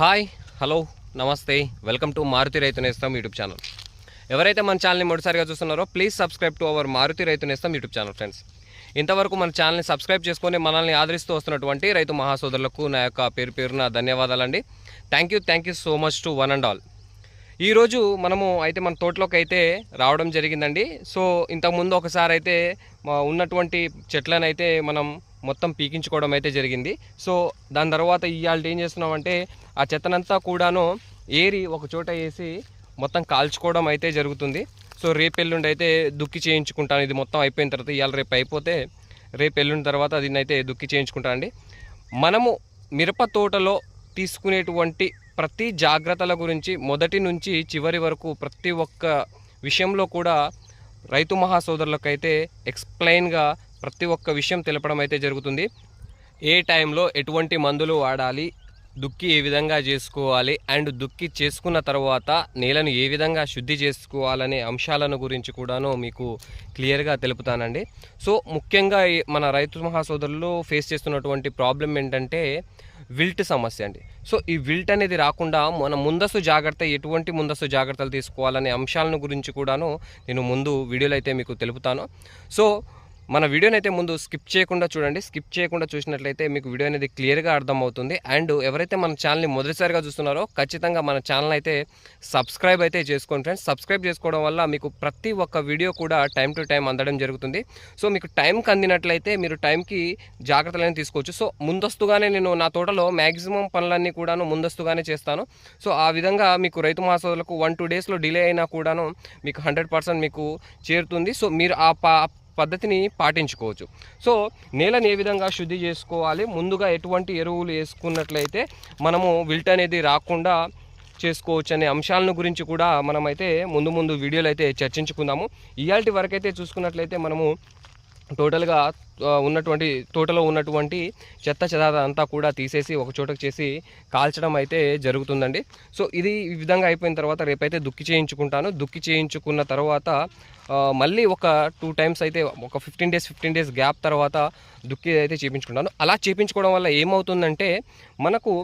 Hi hello namaste welcome to Maruti Raithu Nestham YouTube channel. ఎవరైతే మన ఛానల్ని మొదటిసారిగా చూస్తున్నారో please subscribe to our Maruti Raithu Nestham YouTube channel friends. ఇంతవరకు మన ఛానల్ని సబ్స్క్రైబ్ చేసుకొని మనల్ని ఆదరిస్తూ వస్తున్నటువంటి రైతు మహాసోదరులకు నా యొక్క పేరు పేరున ధన్యవాదాలండి. Thank you thank you so much to one and all ఈరోజు మనము అయితే మన తోటలోకి అయితే రావడం జరిగిందండి. సో ఇంతకుముందు ఒకసారి అయితే ఉన్నటువంటి చెట్లను అయితే మనం మొత్తం పీకించుకోవడం అయితే జరిగింది. సో దాని తర్వాత ఇవాళ ఏం చేస్తున్నామంటే ఆ చెత్తనంతా కూడాను ఏరి ఒక చోట వేసి మొత్తం కాల్చుకోవడం అయితే జరుగుతుంది. సో రేపు ఎల్లుండి అయితే దుక్కి చేయించుకుంటాను. ఇది మొత్తం అయిపోయిన తర్వాత ఇవాళ రేపు అయిపోతే రేపు ఎల్లుండి తర్వాత దీన్ని అయితే దుక్కి చేయించుకుంటానండి మనము మిరప తోటలో తీసుకునేటువంటి ప్రతి జాగ్రత్తల గురించి మొదటి నుంచి చివరి వరకు ప్రతి ఒక్క విషయంలో కూడా రైతు మహాసోదరులకైతే ఎక్స్ప్లెయిన్గా ప్రతి ఒక్క విషయం తెలపడం అయితే జరుగుతుంది. ఏ టైంలో ఎటువంటి మందులు వాడాలి దుక్కి ఏ విధంగా చేసుకోవాలి అండ్ దుక్కి చేసుకున్న తర్వాత నేలను ఏ విధంగా శుద్ధి చేసుకోవాలనే అంశాలను గురించి కూడాను మీకు క్లియర్గా తెలుపుతానండి. సో ముఖ్యంగా ఈ మన రైతు మహాసోదరులు ఫేస్ చేస్తున్నటువంటి ప్రాబ్లం ఏంటంటే విల్ట్ సమస్య అండి. సో ఈ విల్ట్ అనేది రాకుండా మన ముందస్తు జాగ్రత్త ఎటువంటి ముందస్తు జాగ్రత్తలు తీసుకోవాలనే అంశాలను గురించి కూడాను నేను ముందు వీడియోలో అయితే మీకు తెలుపుతాను. సో మన వీడియోని అయితే ముందు స్కిప్ చేయకుండా చూడండి. స్కిప్ చేయకుండా చూసినట్లయితే మీకు వీడియో అనేది క్లియర్గా అర్థమవుతుంది. అండ్ ఎవరైతే మన ఛానల్ని మొదటిసారిగా చూస్తున్నారో ఖచ్చితంగా మన ఛానల్ అయితే సబ్స్క్రైబ్ అయితే చేసుకోండి ఫ్రెండ్స్. సబ్స్క్రైబ్ చేసుకోవడం వల్ల మీకు ప్రతి ఒక్క వీడియో కూడా టైం టు టైం అందడం జరుగుతుంది. సో మీకు టైంకి అందినట్లయితే మీరు టైంకి జాగ్రత్తలను తీసుకోవచ్చు. సో ముందస్తుగానే నేను నా తోటలో మ్యాక్సిమం పనులన్నీ కూడాను ముందస్తుగానే చేస్తాను. సో ఆ విధంగా మీకు రైతు మహాసోదరులకు వన్ టూ డేస్లో డిలే అయినా కూడాను మీకు హండ్రెడ్ పర్సెంట్ మీకు చేరుతుంది. సో మీరు ఆ పద్ధతిని పాటించుకోవచ్చు. సో నేలను ఏ విధంగా శుద్ధి చేసుకోవాలి? ముందుగా ఎటువంటి ఎరువులు వేసుకున్నట్లయితే మనము విల్ట్ అనేది రాకుండా చేసుకోవచ్చు అనే అంశాలను గురించి కూడా మనమైతే ముందు ముందు వీడియోలు అయితే చర్చించుకుందాము. ఇవాళ వరకైతే చూసుకున్నట్లయితే మనము టోటల్గా ఉన్నటువంటి తోటలో ఉన్నటువంటి చెత్త చెదార అంతా కూడా తీసేసి ఒక చోటకు చేసి కాల్చడం అయితే జరుగుతుందండి. సో ఇది ఈ విధంగా అయిపోయిన తర్వాత రేపైతే దుక్కి చేయించుకుంటాను. దుక్కి చేయించుకున్న తర్వాత మళ్ళీ ఒక టూ టైమ్స్ అయితే ఒక fifteen days fifteen days gap తర్వాత దుక్కి అయితే చేయించుకుంటాను అలా చేయించుకోవడం వల్ల ఏమవుతుందంటే మనకు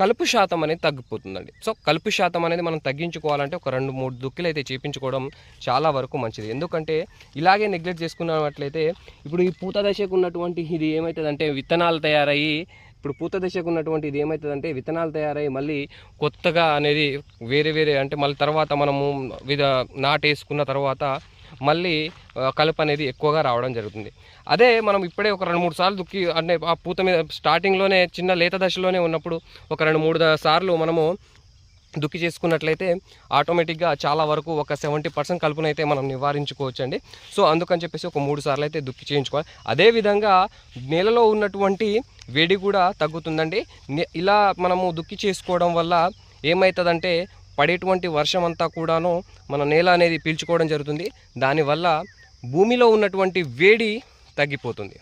కలుపు శాతం అనేది తగ్గిపోతుందండి. సో కలుపు శాతం అనేది మనం తగ్గించుకోవాలంటే ఒక రెండు మూడు దుక్కులు అయితే చేపించుకోవడం చాలా వరకు మంచిది. ఎందుకంటే ఇలాగే నెగ్లెక్ట్ చేసుకున్నట్లయితే ఇప్పుడు ఈ పూత దశకు ఉన్నటువంటి ఇది ఏమవుతుందంటే విత్తనాలు తయారయ్యి ఇప్పుడు పూత దశకు ఉన్నటువంటి ఇది ఏమవుతుందంటే విత్తనాలు తయారయ్యి మళ్ళీ కొత్తగా అనేది వేరే వేరే అంటే మళ్ళీ తర్వాత మనము విధ నాటేసుకున్న తర్వాత మళ్ళీ కలుపు అనేది ఎక్కువగా రావడం జరుగుతుంది. అదే మనం ఇప్పుడే ఒక రెండు మూడు సార్లు దుక్కి అంటే ఆ పూత మీద స్టార్టింగ్లోనే చిన్న లేత దశలోనే ఉన్నప్పుడు ఒక రెండు మూడు సార్లు మనము దుక్కి చేసుకున్నట్లయితే ఆటోమేటిక్గా చాలా వరకు ఒక సెవెంటీ పర్సెంట్ కలుపునైతే మనం నివారించుకోవచ్చు అండి సో అందుకని చెప్పేసి ఒక మూడు సార్లు అయితే దుక్కి చేయించుకోవాలి. అదేవిధంగా నేలలో ఉన్నటువంటి వేడి కూడా తగ్గుతుందండి. నే- ఇలా మనము దుక్కి చేసుకోవడం వల్ల ఏమవుతుందంటే పడేటువంటి వర్షం అంతా కూడాను మన నేల అనేది పీల్చుకోవడం జరుగుతుంది. దానివల్ల భూమిలో ఉన్నటువంటి వేడి తగ్గిపోతుంది.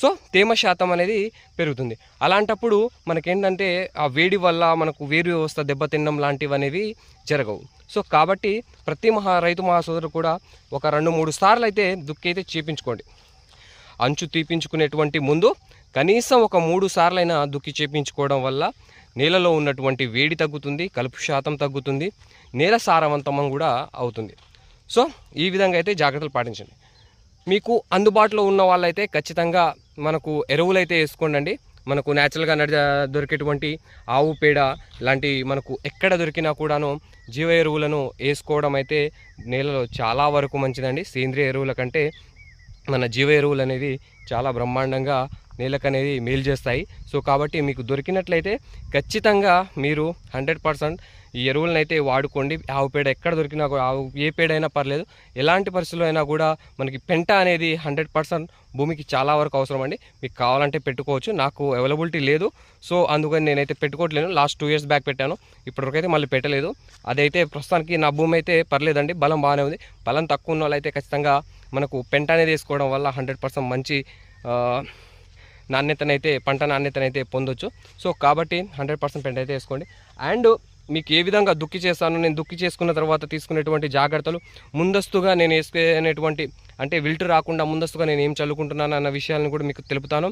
సో తేమ శాతం అనేది పెరుగుతుంది. అలాంటప్పుడు మనకేంటంటే ఆ వేడి వల్ల మనకు వేరు వ్యవస్థ దెబ్బతినడం లాంటివి అనేవి జరగవు. సో కాబట్టి ప్రతి మహా రైతు మహాసోదరు కూడా ఒక రెండు మూడు సార్లు అయితే దుక్కి అయితే చేపించుకోండి. అంచు తీపించుకునేటువంటి ముందు కనీసం ఒక మూడు సార్లైనా దుక్కి చేపించుకోవడం వల్ల నేలలో ఉన్నటువంటి వేడి తగ్గుతుంది కలుపు శాతం తగ్గుతుంది నేల సారవంతం కూడా అవుతుంది. సో ఈ విధంగా అయితే జాగ్రత్తలు పాటించండి. మీకు అందుబాటులో ఉన్న వాళ్ళైతే ఖచ్చితంగా మనకు ఎరువులైతే వేసుకోండి మనకు న్యాచురల్గా నడి దొరికేటువంటి ఆవు పేడ లాంటి మనకు ఎక్కడ దొరికినా కూడాను జీవ ఎరువులను వేసుకోవడం అయితే నేలలో చాలా వరకు మంచిదండి. సేంద్రియ ఎరువుల కంటే మన జీవ ఎరువులు అనేది చాలా బ్రహ్మాండంగా నేలకు అనేది మేలు చేస్తాయి. సో కాబట్టి మీకు దొరికినట్లయితే ఖచ్చితంగా మీరు హండ్రెడ్ పర్సెంట్ ఈ ఎరువులనైతే అయితే వాడుకోండి. ఆవు పేడ ఎక్కడ దొరికినా కూడా ఆవు ఏ పేడ అయినా పర్లేదు. ఎలాంటి పరిస్థితుల్లో అయినా కూడా మనకి పెంట అనేది హండ్రెడ్ పర్సెంట్ భూమికి చాలా వరకు అవసరం అండి. మీకు కావాలంటే పెట్టుకోవచ్చు. నాకు అవైలబిలిటీ లేదు. సో అందుకని నేనైతే పెట్టుకోవట్లేను లాస్ట్ టూ ఇయర్స్ బ్యాక్ పెట్టాను. ఇప్పటివరకైతే మళ్ళీ పెట్టలేదు. అదైతే ప్రస్తుతానికి నా భూమి అయితే పర్లేదండి. బలం బాగానే ఉంది. బలం తక్కువ ఉన్న వాళ్ళైతే ఖచ్చితంగా మనకు పెంట అనేది వేసుకోవడం వల్ల హండ్రెడ్ పర్సెంట్ మంచి నాణ్యతనైతే పంట నాణ్యతనైతే పొందొచ్చు. సో కాబట్టి హండ్రెడ్ పర్సెంట్ పెంట అయితే వేసుకోండి. అండ్ మీకు ఏ విధంగా దుక్కి చేస్తాను నేను దుక్కి చేసుకున్న తర్వాత తీసుకునేటువంటి జాగ్రత్తలు ముందస్తుగా నేను వేసుకునేటువంటి అంటే విల్టు రాకుండా ముందస్తుగా నేను ఏం చల్లుకుంటున్నాను అన్న విషయాలను కూడా మీకు తెలుపుతాను.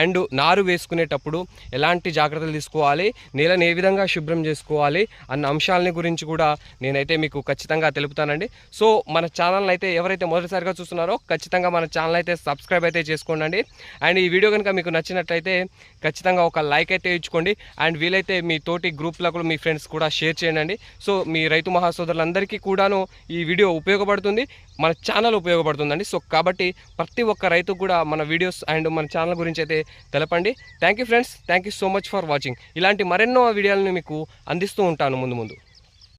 అండ్ నారు వేసుకునేటప్పుడు ఎలాంటి జాగ్రత్తలు తీసుకోవాలి? నేలను ఏ విధంగా శుభ్రం చేసుకోవాలి? అన్న అంశాలని గురించి కూడా నేనైతే మీకు ఖచ్చితంగా తెలుపుతానండి. సో మన ఛానల్ అయితే ఎవరైతే మొదటిసారిగా చూస్తున్నారో ఖచ్చితంగా మన ఛానల్ అయితే సబ్స్క్రైబ్ అయితే చేసుకోండి అండ్ ఈ వీడియో కనుక మీకు నచ్చినట్లయితే ఖచ్చితంగా ఒక లైక్ అయితే ఇచ్చుకోండి. అండ్ వీలైతే మీ తోటి గ్రూప్లకు మీ ఫ్రెండ్స్ కూడా షేర్ చేయండి సో మీ రైతు మహాసోదరులందరికీ కూడాను ఈ వీడియో ఉపయోగపడుతుంది. మన ఛానల్ ఉపయోగపడుతుందండి. సో కాబట్టి ప్రతి ఒక్క రైతు కూడా మన వీడియోస్ అండ్ మన ఛానల్ గురించి అయితే తెలపండి. Thank you friends thank you so much for watching ఇలాంటి మరెన్నో వీడియోలను మీకు అందిస్తూ ఉంటాను ముందు ముందు.